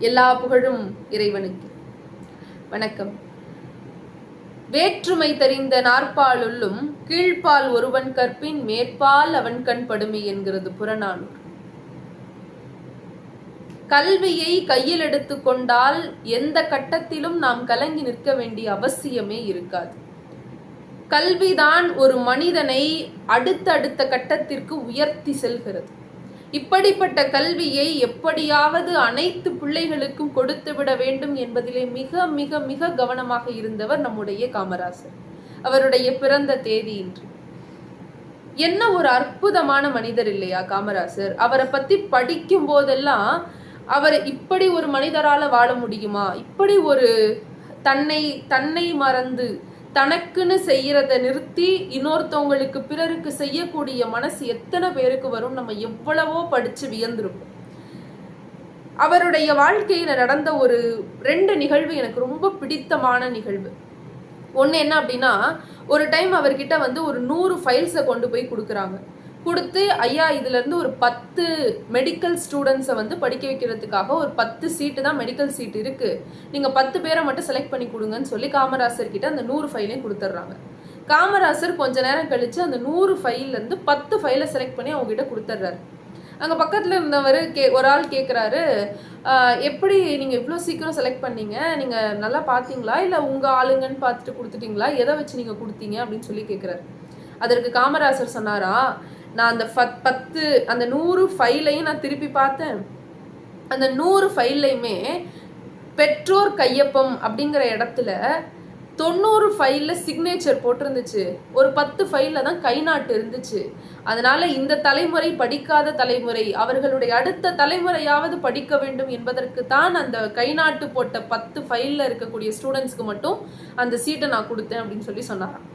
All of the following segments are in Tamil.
எல்லா புகழும் இறைவனுக்கு. வணக்கம். வேற்றுமை தெரிந்த நாற்பாலுள்ளும் கீழ்ப்பால் ஒருவன் கற்பின் மேற்பால் அவன் கண் படுமை என்கிறது புறநானூறு கல்வியை கையில் எடுத்துக்கொண்டால் எந்த கட்டத்திலும் நாம் கலங்கி நிற்க வேண்டிய அவசியமே இருக்காது. கல்விதான் ஒரு மனிதனை அடுத்த அடுத்த கட்டத்திற்கு உயர்த்தி செல்கிறது. இப்படிப்பட்ட கல்வியை எப்படியாவது அனைத்து பிள்ளைகளுக்கும் கொடுத்து விட வேண்டும் என்பதிலே மிக மிக மிக கவனமாக இருந்தவர் நம்முடைய காமராசர். அவருடைய பிறந்த தேதி இன்று. என்ன ஒரு அற்புதமான மனிதர் இல்லையா காமராசர்? அவரை பத்தி படிக்கும் போதெல்லாம் அவர் இப்படி ஒரு மனிதரால வாழ முடியுமா? இப்படி ஒரு தன்னை தன்னை மறந்து தனக்குன்னு செய்கிறத நிறுத்தி இன்னொருத்தவங்களுக்கு பிறருக்கு செய்யக்கூடிய மனசு எத்தனை பேருக்கு வரும்? நம்ம எவ்வளவோ படிச்சு வியந்திருப்போம். அவருடைய வாழ்க்கையில நடந்த ஒரு ரெண்டு நிகழ்வு எனக்கு ரொம்ப பிடித்தமான நிகழ்வு. ஒன்று என்ன அப்படின்னா ஒரு டைம் அவர்கிட்ட வந்து ஒரு நூறு ஃபைல்ஸை கொண்டு போய் கொடுக்குறாங்க. கொடுத்து ஐயா இதுலேருந்து ஒரு பத்து மெடிக்கல் ஸ்டூடெண்ட்ஸை வந்து படிக்க வைக்கிறதுக்காக ஒரு பத்து சீட்டு தான் மெடிக்கல் சீட் இருக்குது நீங்கள் பத்து பேரை மட்டும் செலக்ட் பண்ணி கொடுங்கன்னு சொல்லி காமராசர் கிட்ட அந்த நூறு ஃபைலையும் கொடுத்துட்றாங்க காமராசர் கொஞ்ச நேரம் கழித்து அந்த நூறு ஃபைல்லேருந்து பத்து ஃபைலை செலக்ட் பண்ணி அவங்ககிட்ட கொடுத்துட்றாரு அங்கே பக்கத்தில் இருந்தவர் கே ஒரு ஆள் கேட்குறாரு எப்படி நீங்கள் இவ்வளோ சீக்கிரம் செலக்ட் பண்ணீங்க? நீங்கள் நல்லா பார்த்தீங்களா இல்லை உங்கள் ஆளுங்கன்னு பார்த்துட்டு கொடுத்துட்டீங்களா? எதை வச்சு நீங்கள் கொடுத்தீங்க? அப்படின்னு சொல்லி கேட்குறாரு அதற்கு காமராசர் சொன்னாரா நான் அந்த பத்து அந்த நூறு ஃபைலையும் நான் திருப்பி பார்த்தேன். அந்த நூறு ஃபைல்லையுமே பெற்றோர் கையொப்பம் அப்படிங்கிற இடத்துல தொண்ணூறு ஃபைலில் சிக்னேச்சர் போட்டிருந்துச்சு. ஒரு பத்து ஃபைலில் தான் கை நாட்டு இருந்துச்சு. அதனால் இந்த தலைமுறை படிக்காத தலைமுறை அவர்களுடைய அடுத்த தலைமுறையாவது படிக்க வேண்டும் என்பதற்கு தான் அந்த கை நாட்டு போட்ட பத்து ஃபைலில் இருக்கக்கூடிய ஸ்டூடெண்ட்ஸ்க்கு மட்டும் அந்த சீட்டை நான் கொடுத்தேன் அப்படின்னு சொல்லி சொன்னாராம்.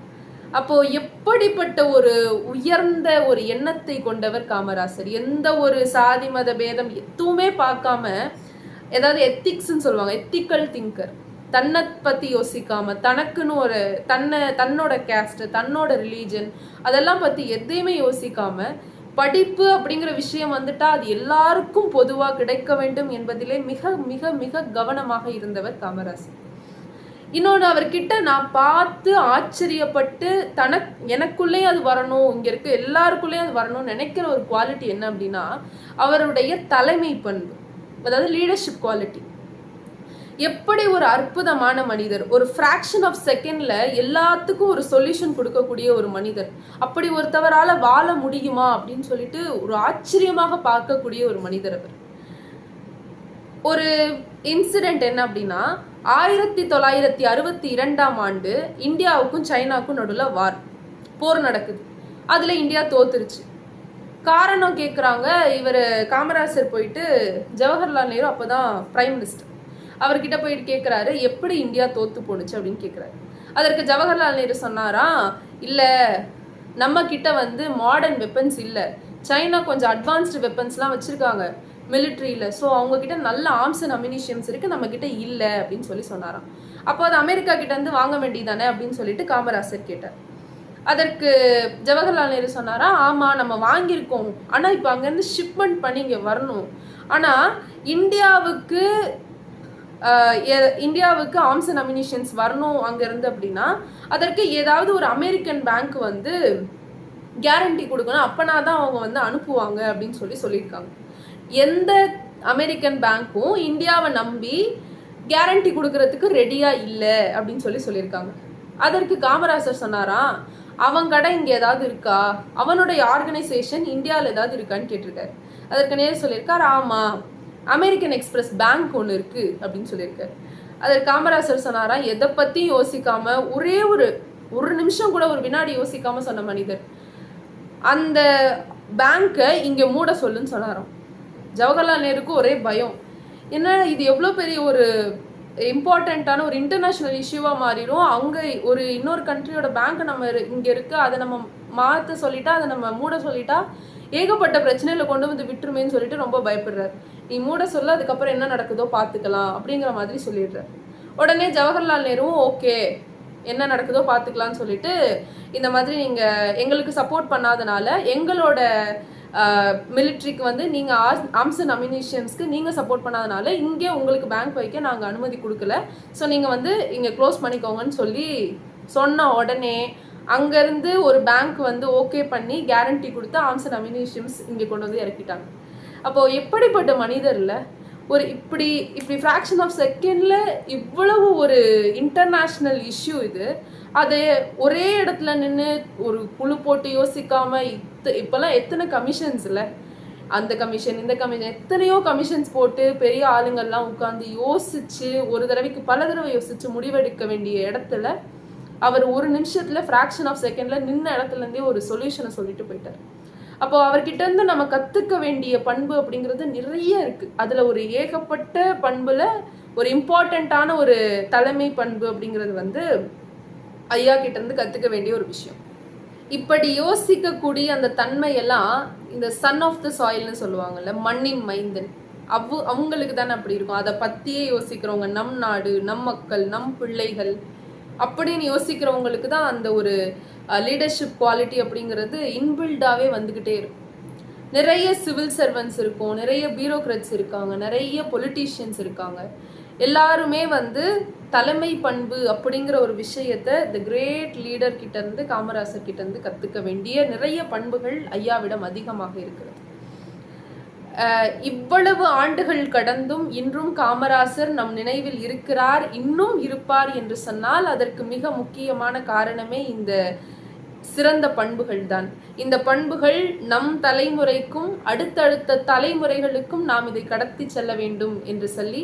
அப்போ எப்படிப்பட்ட ஒரு உயர்ந்த ஒரு எண்ணத்தை கொண்டவர் காமராசர்? எந்த ஒரு சாதி மத பேதம் எதுவுமே பார்க்காம ஏதாவது எத்திக்ஸ்ன்னு சொல்லுவாங்க எத்திக்கல் திங்கர் தன்னை பற்றி யோசிக்காம தனக்குன்னு ஒரு தன்னை தன்னோட கேஸ்ட் தன்னோட ரிலீஜன் அதெல்லாம் பற்றி எதையுமே யோசிக்காம படிப்பு அப்படிங்கிற விஷயம் வந்துட்டா அது எல்லாருக்கும் பொதுவாக கிடைக்க வேண்டும் என்பதிலே மிக மிக மிக கவனமாக இருந்தவர் காமராசர். இன்னொன்று அவர்கிட்ட நான் பார்த்து ஆச்சரியப்பட்டு தனக் எனக்குள்ளேயும் அது வரணும் இங்கே இருக்க எல்லாருக்குள்ளேயும் அது வரணும்னு நினைக்கிற ஒரு குவாலிட்டி என்ன அப்படின்னா அவருடைய தலைமை பண்பு அதாவது லீடர்ஷிப் குவாலிட்டி எப்படி ஒரு அற்புதமான மனிதர் ஒரு ஃப்ராக்ஷன் ஆஃப் செகண்ட்ல எல்லாத்துக்கும் ஒரு சொல்யூஷன் கொடுக்கக்கூடிய ஒரு மனிதர் அப்படி ஒருத்தவரால் வாழ முடியுமா அப்படின்னு சொல்லிட்டு ஒரு ஆச்சரியமாக பார்க்கக்கூடிய ஒரு மனிதர் அவர். ஒரு இன்சிடெண்ட் என்ன அப்படின்னா ஆயிரத்தி தொள்ளாயிரத்தி அறுபத்தி இரண்டாம் ஆண்டு இந்தியாவுக்கும் சைனாவுக்கும் நடுவில் வார் போர் நடக்குது. அதில் இந்தியா தோத்துருச்சு. காரணம் கேட்குறாங்க இவர் காமராசர் போயிட்டு ஜவஹர்லால் நேரு அப்போ தான் பிரைம் மினிஸ்டர் அவர்கிட்ட போயிட்டு கேட்குறாரு எப்படி இந்தியா தோத்து போணுச்சு அப்படின்னு கேட்குறாரு அதற்கு ஜவஹர்லால் நேரு சொன்னாரா இல்லை நம்ம கிட்ட வந்து மாடர்ன் வெப்பன்ஸ் இல்லை. சைனா கொஞ்சம் அட்வான்ஸ்டு வெப்பன்ஸ்லாம் வச்சுருக்காங்க. மிலிட்ரியில் ஸோ அவங்கக்கிட்ட நல்ல ஆர்ம்ஸ் அண்ட் அம்யூனிஷன்ஸ் இருக்குது நம்மக்கிட்ட இல்லை அப்படின்னு சொல்லி சொன்னாராம். அப்போ அது அமெரிக்கா கிட்டேருந்து வாங்க வேண்டியதானே அப்படின்னு சொல்லிட்டு காமராசர் கேட்டார். அதற்கு ஜவஹர்லால் நேரு சொன்னாரா ஆமாம் நம்ம வாங்கியிருக்கோம். ஆனால் இப்போ அங்கேருந்து ஷிப்மெண்ட் பண்ணி இங்கே வரணும். ஆனால் இந்தியாவுக்கு இந்தியாவுக்கு ஆர்ம்ஸ் அண்ட் அம்யூனிஷன்ஸ் வரணும் அங்கேருந்து அப்படின்னா அதற்கு ஏதாவது ஒரு அமெரிக்கன் பேங்க் வந்து கேரண்டி கொடுக்கணும். அப்போனா தான் அவங்க வந்து அனுப்புவாங்க அப்படின்னு சொல்லி சொல்லியிருக்காங்க. எந்த அமெரிக்கன் பேங்க்கும் இந்தியாவை நம்பி கேரண்டி கொடுக்கறதுக்கு ரெடியாக இல்லை அப்படின்னு சொல்லி சொல்லியிருக்காங்க. அதற்கு காமராசர் சொன்னாராம் அவன் கடை இங்கே ஏதாவது இருக்கா? அவனுடைய ஆர்கனைசேஷன் இந்தியாவில் ஏதாவது இருக்கான்னு கேட்டிருக்காரு. அதற்கு நேரம் சொல்லியிருக்கார் ஆமாம் அமெரிக்கன் எக்ஸ்பிரஸ் பேங்க் ஒன்று இருக்குது அப்படின்னு சொல்லியிருக்காரு. அதற்கு காமராசர் சொன்னாராம் எதை பற்றியும் யோசிக்காம ஒரே ஒரு ஒரு நிமிஷம் கூட ஒரு வினாடி யோசிக்காம சொன்ன மனிதர். அந்த பேங்க்கை இங்கே மூட சொல்லுன்னு சொன்னாராம். ஜவஹர்லால் நேருக்கு ஒரே பயம். என்ன இது எவ்வளோ பெரிய ஒரு இம்பார்ட்டண்ட்டான ஒரு இன்டர்நேஷ்னல் இஷ்யூவாக மாறிடும். அங்கே ஒரு இன்னொரு கண்ட்ரியோட பேங்க்கை நம்ம இங்கே இருக்குது அதை நம்ம மாற்ற சொல்லிட்டா அதை நம்ம மூட சொல்லிட்டா ஏகப்பட்ட பிரச்சனையில் கொண்டு வந்து விட்டுருமேன்னு சொல்லிட்டு ரொம்ப பயப்படுறார். நீ மூட சொல்ல அதுக்கப்புறம் என்ன நடக்குதோ பார்த்துக்கலாம் அப்படிங்கிற மாதிரி சொல்லிடுறார். உடனே ஜவஹர்லால் நேருவும் ஓகே என்ன நடக்குதோ பார்த்துக்கலாம்னு சொல்லிட்டு இந்த மாதிரி நீங்கள் எங்களுக்கு சப்போர்ட் பண்ணாதனால எங்களோட மிலிட்ரிக்கு வந்து நீங்கள் ஆர்ம்ஸ் அண்ட் அமினிஷன்ஸ்க்கு நீங்கள் சப்போர்ட் பண்ணாதனால இங்கே உங்களுக்கு பேங்க் வைக்க நாங்கள் அனுமதி கொடுக்கல. ஸோ நீங்கள் வந்து இங்கே க்ளோஸ் பண்ணிக்கோங்கன்னு சொல்லி சொன்ன உடனே அங்கேருந்து ஒரு பேங்க் வந்து ஓகே பண்ணி கேரண்டி கொடுத்து ஆர்ம்ஸ் அண்ட் அமினிஷன்ஸ் இங்கே கொண்டு வந்து இறக்கிட்டாங்க. அப்போது எப்படிப்பட்ட மனிதரில் ஒரு இப்படி இப்படி ஃப்ராக்ஷன் ஆஃப் செகண்டில் இவ்வளவு ஒரு இன்டர்நேஷ்னல் இஷ்யூ இது. அதை ஒரே இடத்துல நின்று ஒரு குழு போட்டு யோசிக்காம இத்த இப்போல்லாம் எத்தனை கமிஷன்ஸ் இல்லை? அந்த கமிஷன் இந்த கமிஷன் எத்தனையோ கமிஷன்ஸ் போட்டு பெரிய ஆளுங்கள்லாம் உட்காந்து யோசிச்சு ஒரு தடவைக்கு பல தடவை யோசிச்சு முடிவெடுக்க வேண்டிய இடத்துல அவர் ஒரு நிமிஷத்துல ஃப்ராக்ஷன் ஆஃப் செகண்ட்ல நின்ன இடத்துல இருந்தே ஒரு சொல்யூஷனை சொல்லிட்டு போயிட்டார். அப்போ அவர்கிட்ட இருந்து நம்ம கத்துக்க வேண்டிய பண்பு அப்படிங்கிறது நிறைய இருக்கு. அதுல ஒரு ஏகப்பட்ட பண்புல ஒரு இம்பார்ட்டண்ட்டான ஒரு தலைமை பண்பு அப்படிங்கிறது வந்து ஐயா கிட்ட இருந்து வேண்டிய ஒரு விஷயம். இப்படி யோசிக்கக்கூடிய அந்த தன்மையெல்லாம் இந்த சன் ஆஃப் த சாயில்னு சொல்லுவாங்கல்ல மண்ணின் மைந்தன். அவ்வு அவங்களுக்கு தானே அப்படி இருக்கும். அதை பற்றியே யோசிக்கிறவங்க நம் நாடு நம் மக்கள் நம் பிள்ளைகள் அப்படின்னு யோசிக்கிறவங்களுக்கு தான் அந்த ஒரு லீடர்ஷிப் குவாலிட்டி அப்படிங்கிறது இன்பில்டாகவே வந்துக்கிட்டே இருக்கும். நிறைய சிவில் சர்வன்ஸ் இருக்கும் நிறைய பியூரோக்ரட்ஸ் இருக்காங்க நிறைய பொலிட்டீஷியன்ஸ் இருக்காங்க. எல்லாருமே வந்து தலைமை பண்பு அப்படிங்கிற ஒரு விஷயத்த இந்த கிரேட் லீடர் கிட்ட இருந்து காமராசர் கிட்ட இருந்து கத்துக்க வேண்டிய நிறைய பண்புகள் ஐயாவிடம் அதிகமாக இருக்கிறது. இவ்வளவு ஆண்டுகள் கடந்தும் இன்றும் காமராசர் நம் நினைவில் இருக்கிறார் இன்னும் இருப்பார் என்று சொன்னால் அதற்கு மிக முக்கியமான காரணமே இந்த சிறந்த பண்புகள் தான். இந்த பண்புகள் நம் தலைமுறைக்கும் அடுத்தடுத்த தலைமுறைகளுக்கும் நாம் இதை கடத்தி செல்ல வேண்டும் என்று சொல்லி